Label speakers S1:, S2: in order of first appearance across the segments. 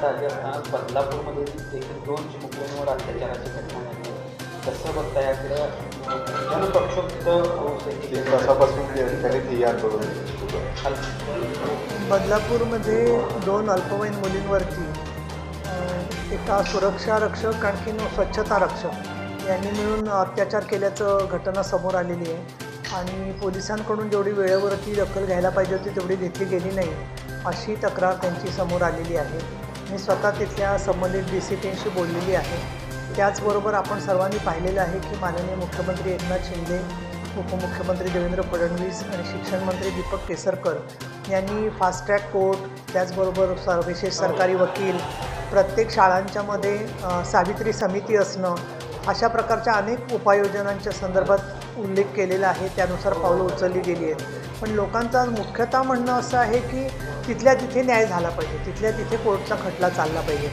S1: आता जे असताना बदलापूरमध्ये देखील
S2: दोन चिमुकल्यांवर अत्याचाराची घटना झाली तसं बघता याकडं?
S3: जनप्रक्षुब्ध तासापासून आंदोलन बदलापूरमध्ये दोन अल्पवयीन मुलींवरती एका सुरक्षा रक्षक आणखीन स्वच्छता रक्षक यांनी मिळून अत्याचार केल्याचं घटना समोर आलेली आहे. आणि पोलिसांकडून जेवढी वेळेवरती दखल घ्यायला पाहिजे होती तेवढी घेतली गेली नाही अशी तक्रार त्यांची समोर आलेली आहे. मी स्वतः तिथल्या संबंधित डी सी पींशी बोललेली आहे. त्याचबरोबर आपण सर्वांनी पाहिलेलं आहे की माननीय मुख्यमंत्री एकनाथ शिंदे उपमुख्यमंत्री देवेंद्र फडणवीस आणि शिक्षण मंत्री दीपक केसरकर यांनी फास्ट ट्रॅक कोर्ट त्याचबरोबर स विशेष सरकारी वकील प्रत्येक शाळांच्यामध्ये सावित्री समिती असणं अशा प्रकारच्या अनेक उपाययोजनांच्या संदर्भात उल्लेख केलेला आहे. त्यानुसार पावलं उचलली गेली आहेत. पण लोकांचा मुख्यतः म्हणणं असं आहे की तिथल्या तिथे न्याय झाला पाहिजे. तिथल्या तिथे कोर्टचा खटला चालला पाहिजे.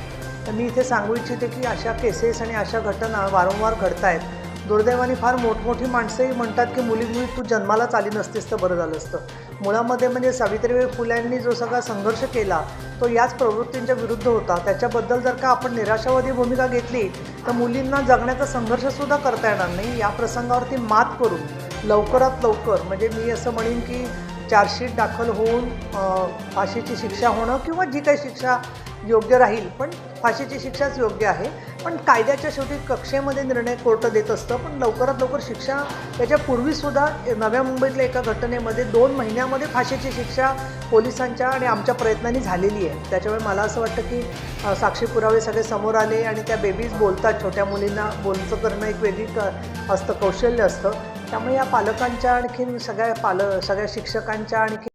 S3: तर मी इथे सांगू इच्छिते की अशा केसेस आणि अशा घटना वारंवार घडत आहेत दुर्दैवाने फार मोठमोठी माणसंही म्हणतात की मुली मुली तू जन्मालाच आली नसतेस तर बरं झालं असतं मुळामध्ये म्हणजे सावित्रीबाई फुल्यांनी जो सगळा संघर्ष केला तो याच प्रवृत्तींच्या विरुद्ध होता. त्याच्याबद्दल जर का आपण निराशावादी भूमिका घेतली तर मुलींना जगण्याचा संघर्षसुद्धा करता येणार नाही. या प्रसंगावरती मात करून लवकरात लवकर म्हणजे मी असं म्हणेन की चार्जशीट दाखल होऊन फाशीची शिक्षा होणं किंवा जी काही शिक्षा योग्य राहील पण फाशीची शिक्षाच योग्य आहे. पण कायद्याच्या शेवटी कक्षेमध्ये निर्णय कोर्ट देत असतं. पण लवकरात लवकर शिक्षा त्याच्यापूर्वीसुद्धा नव्या मुंबईतल्या एका घटनेमध्ये दोन महिन्यामध्ये फाशीची शिक्षा पोलिसांच्या आणि आमच्या प्रयत्नांनी झालेली आहे. त्याच्यामुळे मला असं वाटतं की साक्षी पुरावे सगळे समोर आले आणि त्या बेबीज बोलतात छोट्या मुलींना बोलचं करणं एक वेगळी क असतं कौशल्य असतं. त्यामुळे या पालकांच्या आणखीन सगळ्या पाल सगळ्या शिक्षकांच्या आणखीन